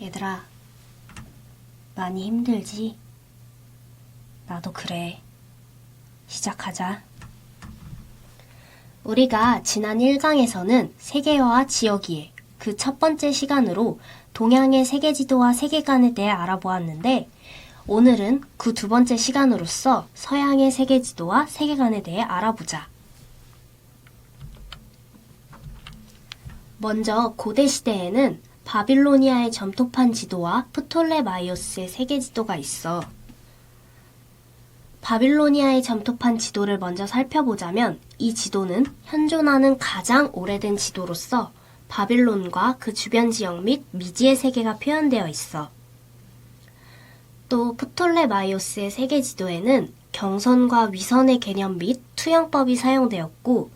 얘들아, 많이 힘들지? 나도 그래. 시작하자. 우리가 지난 1강에서는 세계화와 지역이해 그첫 번째 시간으로 동양의 세계 지도와 세계관에 대해 알아보았는데 오늘은 그 두 번째 시간으로서 서양의 세계 지도와 세계관에 대해 알아보자. 먼저 고대 시대에는 바빌로니아의 점토판 지도와 프톨레마이오스의 세계 지도가 있어. 바빌로니아의 점토판 지도를 먼저 살펴보자면 이 지도는 현존하는 가장 오래된 지도로서 바빌론과 그 주변 지역 및 미지의 세계가 표현되어 있어. 또 프톨레마이오스의 세계 지도에는 경선과 위선의 개념 및 투영법이 사용되었고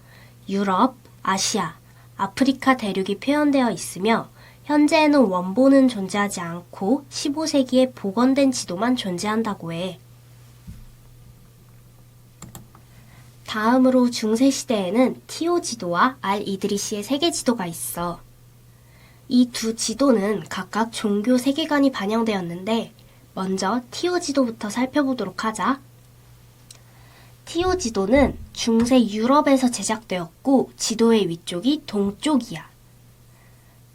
유럽, 아시아, 아프리카 대륙이 표현되어 있으며 현재에는 원본은 존재하지 않고 15세기에 복원된 지도만 존재한다고 해. 다음으로 중세시대에는 티오 지도와 알 이드리시의 세계 지도가 있어. 이 두 지도는 각각 종교 세계관이 반영되었는데, 먼저 티오 지도부터 살펴보도록 하자. 티오 지도는 중세 유럽에서 제작되었고, 지도의 위쪽이 동쪽이야.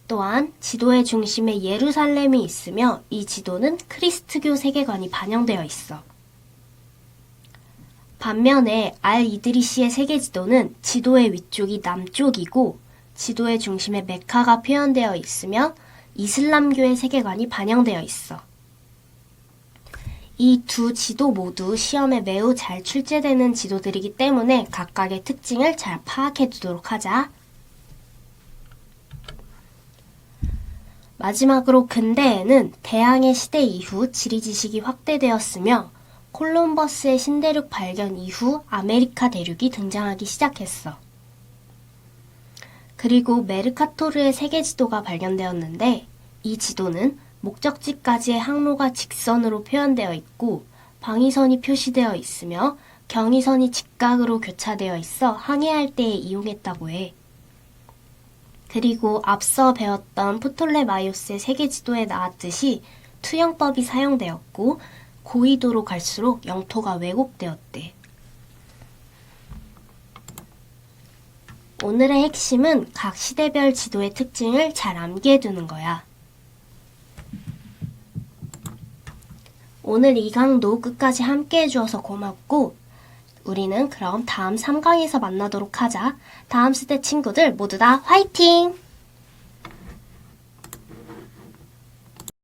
또한 지도의 중심에 예루살렘이 있으며, 이 지도는 크리스트교 세계관이 반영되어 있어. 반면에 알 이드리시의 세계 지도는 지도의 위쪽이 남쪽이고 지도의 중심에 메카가 표현되어 있으며 이슬람교의 세계관이 반영되어 있어. 이 두 지도 모두 시험에 매우 잘 출제되는 지도들이기 때문에 각각의 특징을 잘 파악해 두도록 하자. 마지막으로 근대에는 대항해 시대 이후 지리 지식이 확대되었으며 콜럼버스의 신대륙 발견 이후 아메리카 대륙이 등장하기 시작했어. 그리고 메르카토르의 세계 지도가 발견되었는데 이 지도는 목적지까지의 항로가 직선으로 표현되어 있고 방위선이 표시되어 있으며 경의선이 직각으로 교차되어 있어 항해할 때에 이용했다고 해. 그리고 앞서 배웠던 프톨레마이오스의 세계 지도에 나왔듯이 투영법이 사용되었고 고緯도로 갈수록 영토가 왜곡되었대. 오늘의 핵심은 각 시대별 지도의 특징을 잘 암기해 두는 거야. 오늘 이 강도 끝까지 함께 해주어서 고맙고, 우리는 그럼 다음 3강에서 만나도록 하자. 다음 세대 친구들 모두 다 화이팅!